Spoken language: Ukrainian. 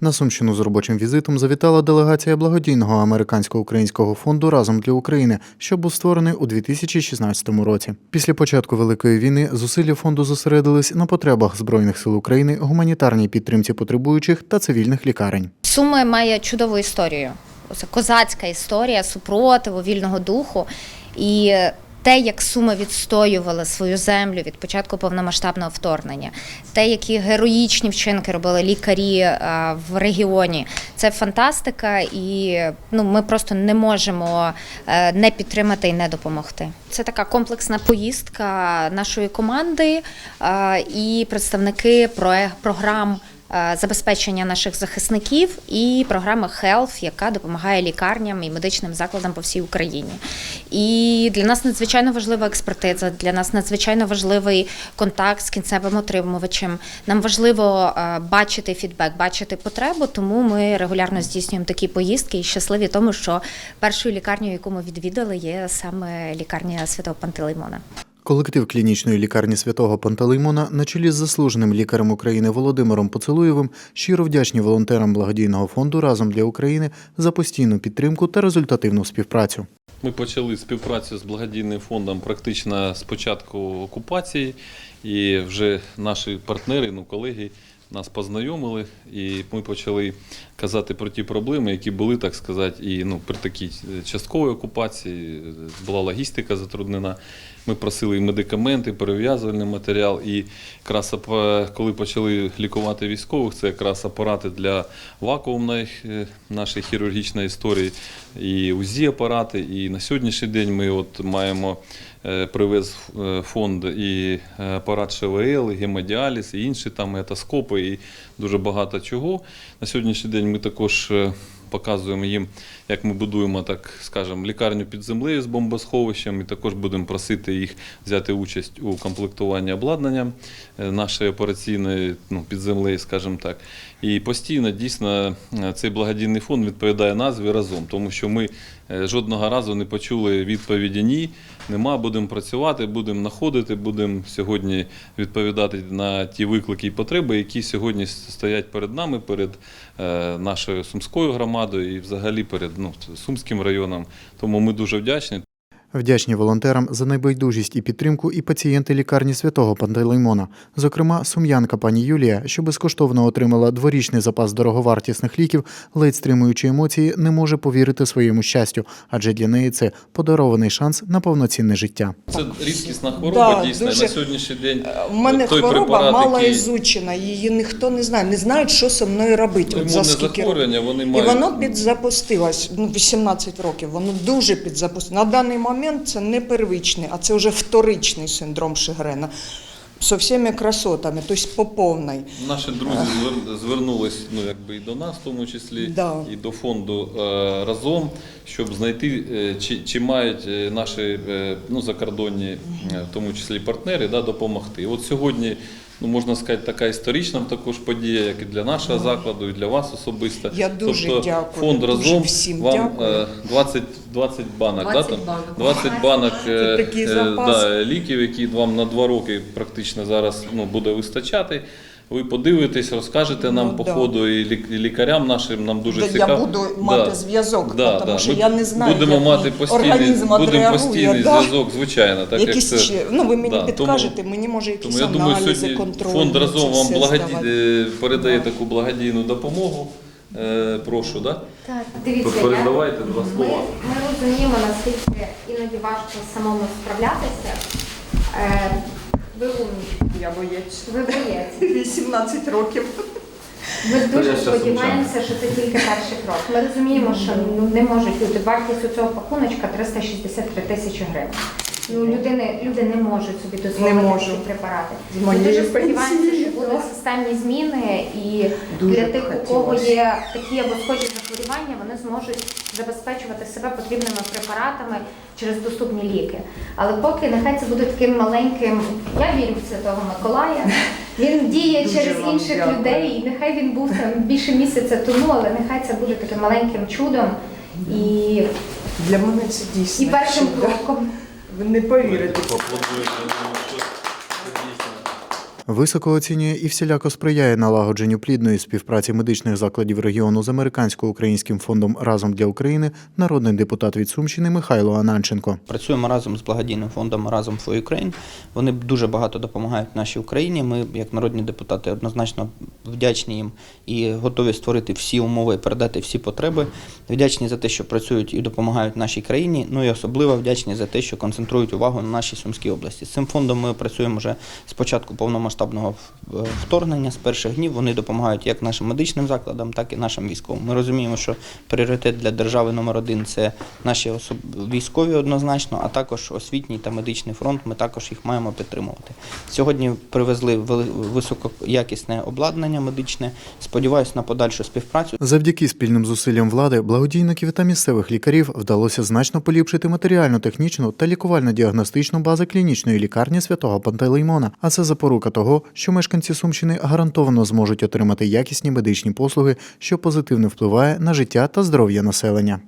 На Сумщину з робочим візитом завітала делегація благодійного американсько-українського фонду Разом для України, що був створений у 2016 році. Після початку великої війни зусилля фонду зосередились на потребах збройних сил України, гуманітарній підтримці потребуючих та цивільних лікарень. Суми має чудову історію. Це козацька історія супротиву, вільного духу. І те, як Суми відстоювали свою землю від початку повномасштабного вторгнення, те, які героїчні вчинки робили лікарі е, в регіоні, це фантастика, і ну, ми просто не можемо е, не підтримати і не допомогти. Це така комплексна поїздка нашої команди е, і представники програм забезпечення наших захисників і програма Health, яка допомагає лікарням і медичним закладам по всій Україні. І для нас надзвичайно важлива експертиза, для нас надзвичайно важливий контакт з кінцевим отримувачем. Нам важливо е, бачити фідбек, бачити потребу, тому ми регулярно здійснюємо такі поїздки і щасливі тому, що першою лікарнею, яку ми відвідали, є саме лікарня Святого Пантелеймона. Колектив клінічної лікарні святого Пантелеймона на чолі з заслуженим лікарем України Володимиром Поцелуєвим щиро вдячні волонтерам благодійного фонду Разом для України за постійну підтримку та результативну співпрацю. Ми почали співпрацю з благодійним фондом практично з початку окупації, і вже наші партнери, ну колеги нас познайомили, і ми почали казати про ті проблеми, які були, так сказати, і ну при такій частковій окупації е, була логістика затруднена. Ми просили і медикаменти, перев'язувальний матеріал. І якраз коли почали лікувати військових, це якраз апарати для вакуумної е, нашої хірургічної історії, і УЗІ апарати. І на сьогоднішній день ми от маємо е, привез е, фонд і е, апарат ШВЛ, і гемодіаліз, і інші там етоскопи, і дуже багато чого. На сьогоднішній день ми також. е, Показуємо їм, як ми будуємо, так скажемо, лікарню під землею з бомбосховищем, і також будемо просити їх взяти участь у комплектуванні обладнання е, нашої операційної ну, під землею, скажімо так. І постійно дійсно е, цей благодійний фонд відповідає назві разом, тому що ми е, жодного разу не почули відповіді ні. Нема, будемо працювати, будемо знаходити, будемо сьогодні відповідати на ті виклики і потреби, які сьогодні стоять перед нами, перед нашою сумською громадою і взагалі перед ну, Сумським районом. Тому ми дуже вдячні. Вдячні волонтерам за найбайдужість і підтримку і пацієнти лікарні святого Пантелеймона. Зокрема, сум'янка пані Юлія, що безкоштовно отримала дворічний запас дороговартісних ліків, ледь стримуючи емоції, не може повірити своєму щастю, адже для неї це подарований шанс на повноцінне життя. Це рідкісна хвороба, Да, дійсно. дуже. На сьогоднішній день У мене той хвороба препарат, мало який- ізучена, її ніхто не знає, не знають, що зі мною робити. От імунне за скільки вони І воно підзапустилось, ну, 18 років, воно дуже підзапустилось. На даний момент це не первичний, а це вже вторичний синдром Шигрена. З всіми красотами, тобто по повній. Наші друзі звернулись ну, якби і до нас, в тому числі, Да. і до фонду е, разом, щоб знайти, е, чи, чи мають е, наші ну, закордонні, в тому числі партнери, да, допомогти. От сьогодні, ну, можна сказати, така історична також подія, як і для нашого закладу, і для вас особисто. Я дуже тобто, дякую, Фонд дуже разом всім вам дякую. е, 20, 20 банок, 20 да, там? банок. 20 банок е, е, да, ліків, які вам на два роки практично зараз ну, буде вистачати. Ви подивитесь, розкажете нам Ну, по да. ходу і лік- лікарям нашим нам дуже Да, цікаво. Я буду мати Да. зв'язок, Да, тому да. що Ми я не знаю, будемо як мати постійний, організм будемо постійний да. зв'язок, звичайно. Так, Якісь як це, ну ви мені Да, тому- підкажете, мені може якісь тому я думаю, сьогодні контрольні. фонд разом вам благоді... е, передає таку благодійну допомогу. Е, прошу, да? Так, дивіться, То передавайте два Ми, слова. ми розуміємо, наскільки іноді важко самому справлятися. Е, ви умні, Я боєць. ви боєць. 18 років. Ми дуже сподіваємося, що це тільки перший крок. Ми розуміємо, що ну, не можуть бути Вартість у цього пакуночка 363 тисячі гривень. Ну, людини, люди не можуть собі дозволити Не можу. такі препарати. З Ми дуже сподіваємося, що будуть системні зміни, і Дуже для тих, у кого хотілося. є такі або схожі захворювання, вони зможуть забезпечувати себе потрібними препаратами через доступні ліки. Але поки нехай це буде таким маленьким, я вірю в Святого Миколая. Він діє Дуже через вам інших дякую. людей, і нехай він був там більше місяця тому, але нехай це буде таким маленьким чудом і, Для мене це дійсно. і першим чудо. кроком. Ви не повірите. Поаплодуємо, я думаю, що це дійсно. Високо оцінює і всіляко сприяє налагодженню плідної співпраці медичних закладів регіону з американсько-українським фондом Разом для України народний депутат від Сумщини Михайло Ананченко. Працюємо разом з благодійним фондом Разом for Ukraine. Вони дуже багато допомагають нашій Україні. Ми, як народні депутати, однозначно вдячні їм і готові створити всі умови передати всі потреби. Вдячні за те, що працюють і допомагають нашій країні. Ну і особливо вдячні за те, що концентрують увагу на нашій Сумській області. З цим фондом ми працюємо вже з початку в- вторгнення. З перших днів вони допомагають як нашим медичним закладам, так і нашим військовим. Ми розуміємо, що пріоритет для держави номер один це наші військові однозначно, а також освітній та медичний фронт. Ми також їх маємо підтримувати. Сьогодні привезли високоякісне обладнання медичне. Сподіваюся на подальшу співпрацю. Завдяки спільним зусиллям влади, благодійників та місцевих лікарів вдалося значно поліпшити матеріально-технічну та лікувально-діагностичну бази клінічної лікарні святого Пантелеймона. А це запорука того, що мешканці Сумщини гарантовано зможуть отримати якісні медичні послуги, що позитивно впливає на життя та здоров'я населення.